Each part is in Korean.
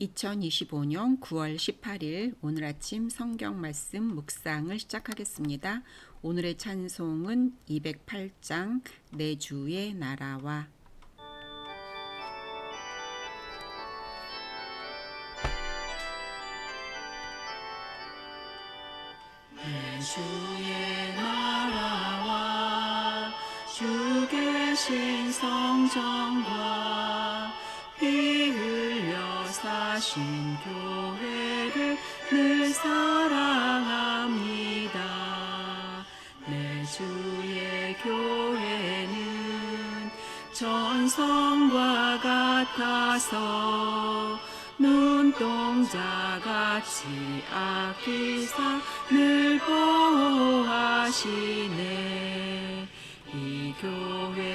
2025년 9월 18일 오늘 아침 성경 말씀 묵상을 시작하겠습니다. 오늘의 찬송은 208장 내 주의 나라와 내 주의 나라와 주 계신 성전과 피 사신 교회를 늘 사랑합니다. 내 주의 교회는 전성과 같아서 눈동자 같이 아끼사 늘 보호하시네 이 교회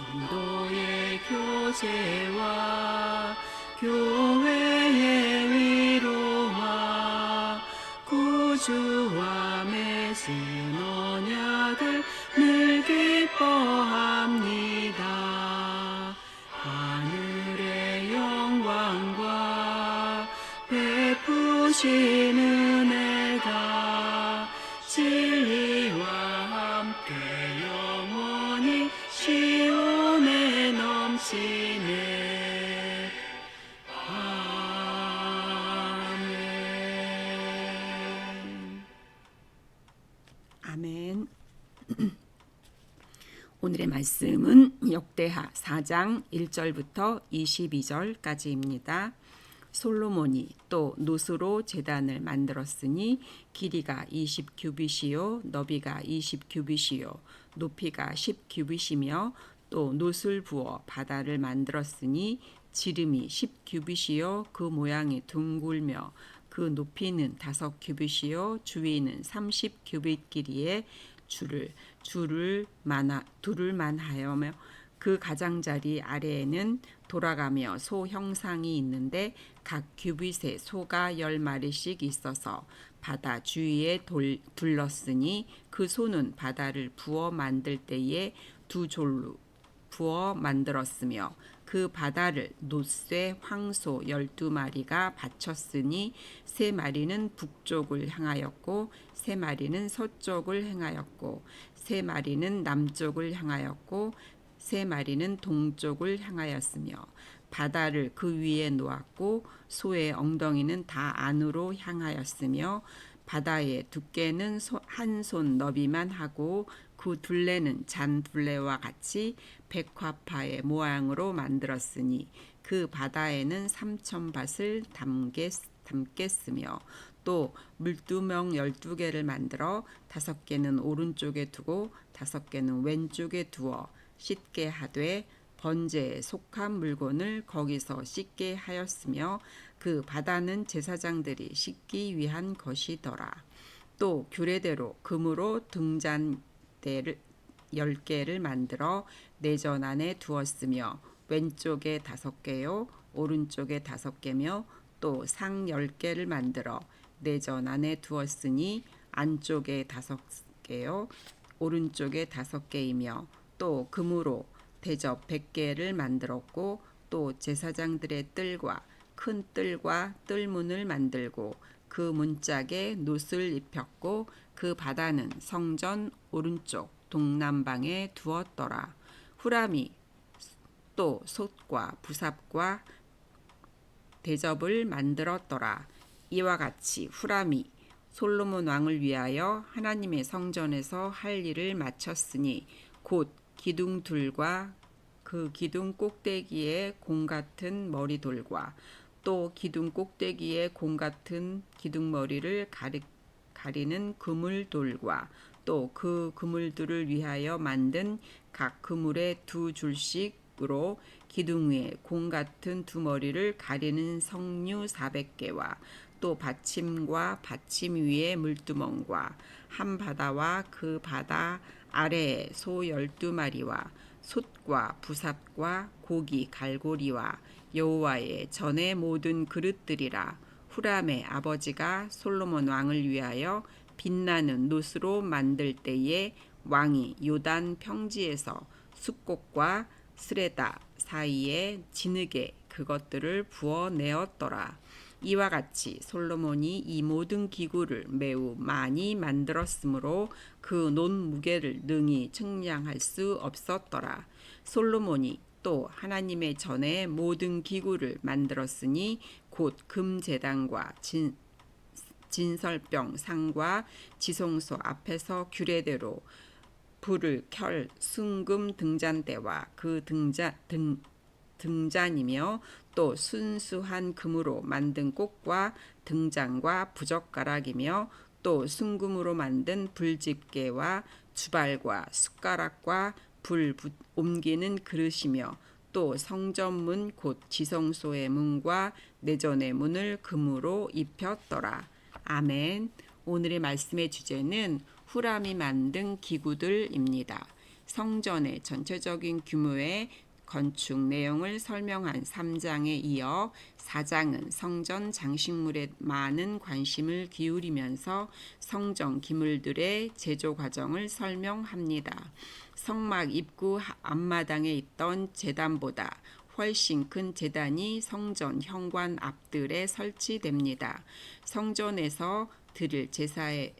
성도의 교제와 교회의 위로와 구주와 맺은 언약을 오늘의 말씀은 역대하 4장 1절부터 22절까지입니다. 솔로몬이 또 노스로 제단을 만들었으니 길이가 20 규빗이요 너비가 20 규빗이요 높이가 10 규빗이며 또 노술 부어 바다를 만들었으니 지름이 10 규빗이요 그 모양이 둥글며 그 높이는 다섯 규빗이요 주위는 30 규빗 길이에 줄을 줄을 만하 둘을 만하여며 그 가장자리 아래에는 돌아가며 소 형상이 있는데 각 규빗에 소가 열 마리씩 있어서 바다 주위에 돌, 둘렀으니 그 소는 바다를 부어 만들 때에 두 졸로 부어 만들었으며 그 바다를 노쇠 황소 열두 마리가 바쳤으니 세 마리는 북쪽을 향하였고 세 마리는 서쪽을 향하였고 세 마리는 남쪽을 향하였고 세 마리는 동쪽을 향하였으며 바다를 그 위에 놓았고 소의 엉덩이는 다 안으로 향하였으며 바다의 두께는 한 손 너비만 하고 그 둘레는 잔 둘레와 같이 백화파의 모양으로 만들었으니 그 바다에는 삼천 밭을 담겠, 담겠으며 또 물두멍 열두 개를 만들어 다섯 개는 오른쪽에 두고 다섯 개는 왼쪽에 두어 씻게 하되 번제에 속한 물건을 거기서 씻게 하였으며 그 바다는 제사장들이 씻기 위한 것이더라. 또 규례대로 금으로 등잔대를 열 개를 만들어 내전 안에 두었으며 왼쪽에 다섯 개요 오른쪽에 다섯 개며 또 상 열 개를 만들어 내전 안에 두었으니 안쪽에 다섯 개요 오른쪽에 다섯 개이며 또 금으로 대접 백 개를 만들었고 또 제사장들의 뜰과 큰 뜰과 뜰문을 만들고 그 문짝에 놋을 입혔고 그 바다는 성전 오른쪽 동남방에 두었더라. 후람이 또 솥과 부삽과 대접을 만들었더라. 이와 같이 후람이 솔로몬 왕을 위하여 하나님의 성전에서 할 일을 마쳤으니 곧 기둥 둘과 그 기둥 꼭대기에 공 같은 머리돌과 또 기둥 꼭대기에 공 같은 기둥머리를 가리, 가리는 그물돌과 또 그 그물들을 위하여 만든 각 그물의 두 줄씩으로 기둥 위에 공 같은 두 머리를 가리는 성류 400개와 또 받침과 받침 위에 물두멍과 한 바다와 그 바다 아래에 소 열두 마리와 솥과 부삽과 고기 갈고리와 여호와의 전의 모든 그릇들이라. 후람의 아버지가 솔로몬 왕을 위하여 빛나는 놋으로 만들 때에 왕이 요단 평지에서 숫꽃과 스레다 사이에 진흙에 그것들을 부어 내었더라. 이와 같이 솔로몬이 이 모든 기구를 매우 많이 만들었으므로 그 논 무게를 능히 측량할 수 없었더라. 솔로몬이 또 하나님의 전에 모든 기구를 만들었으니 곧 금제단과 진, 진설병 상과 지성소 앞에서 규례대로 불을 켤 순금 등잔대와 그 등자 등 등잔이며 또 순수한 금으로 만든 꽃과 등잔과 부젓가락이며 또 순금으로 만든 불집게와 주발과 숟가락과 불 부- 옮기는 그릇이며 또 성전문 곧 지성소의 문과 내전의 문을 금으로 입혔더라. 아멘. 오늘의 말씀의 주제는 후람이 만든 기구들입니다. 성전의 전체적인 규모의 건축 내용을 설명한 3장에 이어 4장은 성전 장식물에 많은 관심을 기울이면서 성전 기물들의 제조 과정을 설명합니다. 성막 입구 앞마당에 있던 제단보다 훨씬 큰 제단이 성전 현관 앞들에 설치됩니다. 성전에서 드릴 제사의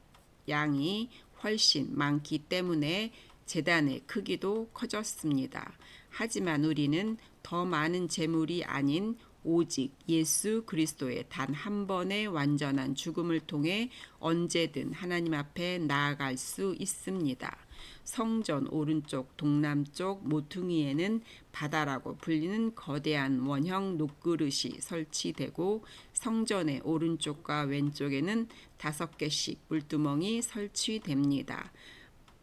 양이 훨씬 많기 때문에 제단의 크기도 커졌습니다. 하지만 우리는 더 많은 제물이 아닌 오직 예수 그리스도의 단 한 번의 완전한 죽음을 통해 언제든 하나님 앞에 나아갈 수 있습니다. 성전 오른쪽 동남쪽 모퉁이에는 바다라고 불리는 거대한 원형 녹그릇이 설치되고 성전의 오른쪽과 왼쪽에는 다섯 개씩 물두멍이 설치됩니다.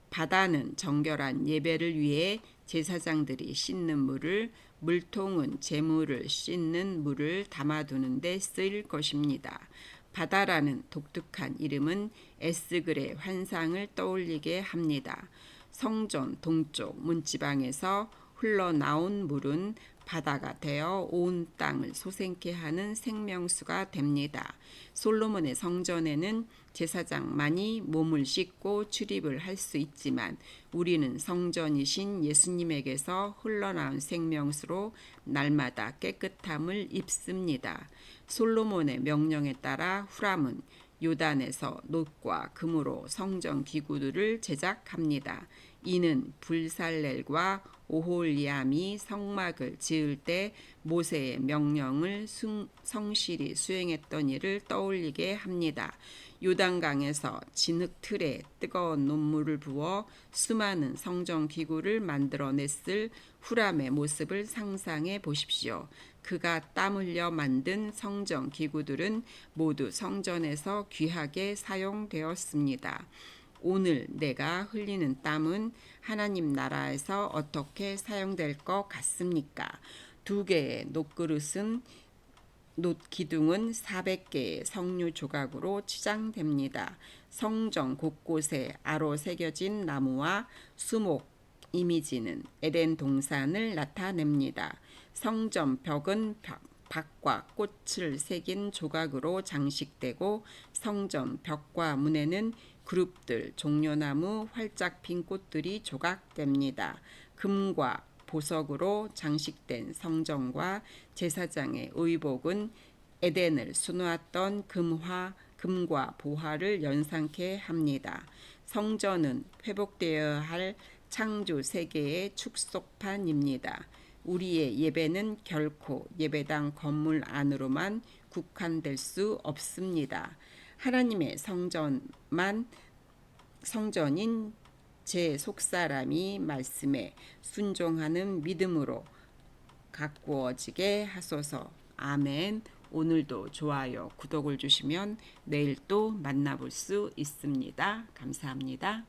바다는 정결한 예배를 위해 제사장들이 씻는 물을 물통은 재물을 씻는 물을 담아두는 데 쓰일 것입니다. 바다라는 독특한 이름은 에스글의 환상을 떠올리게 합니다. 성전 동쪽 문지방에서 흘러나온 물은 바다가 되어 온 땅을 소생케 하는 생명수가 됩니다. 솔로몬의 성전에는 제사장만이 몸을 씻고 출입을 할 수 있지만 우리는 성전이신 예수님에게서 흘러나온 생명수로 날마다 깨끗함을 입습니다. 솔로몬의 명령에 따라 후람은 요단에서 놋과 금으로 성전 기구들을 제작합니다. 이는 불살렐과 오홀리암이 성막을 지을 때 모세의 명령을 숭, 성실히 수행했던 일을 떠올리게 합니다. 요단강에서 진흙 틀에 뜨거운 논물을 부어 수많은 성전 기구를 만들어냈을 후람의 모습을 상상해 보십시오. 그가 땀 흘려 만든 성전 기구들은 모두 성전에서 귀하게 사용되었습니다. 오늘 내가 흘리는 땀은 하나님 나라에서 어떻게 사용될 것 같습니까? 두 개의 녹그릇은 놋 기둥은 400개의 석류 조각으로 치장됩니다. 성전 곳곳에 아로 새겨진 나무와 수목 이미지는 에덴 동산을 나타냅니다. 성전 벽은 박과 꽃을 새긴 조각으로 장식되고 성전 벽과 문에는 그룹들 종려나무 활짝 핀 꽃들이 조각됩니다. 금과 보석으로 장식된 성전과 제사장의 의복은 에덴을 수놓았던 금화 금과 보화를 연상케 합니다. 성전은 회복되어야 할 창조 세계의 축소판입니다. 우리의 예배는 결코 예배당 건물 안으로만 국한될 수 없습니다. 하나님의 성전만 성전인 제 속사람이 말씀에 순종하는 믿음으로 가꾸어지게 하소서. 아멘. 오늘도 좋아요, 구독을 주시면 내일 또 만나볼 수 있습니다. 감사합니다.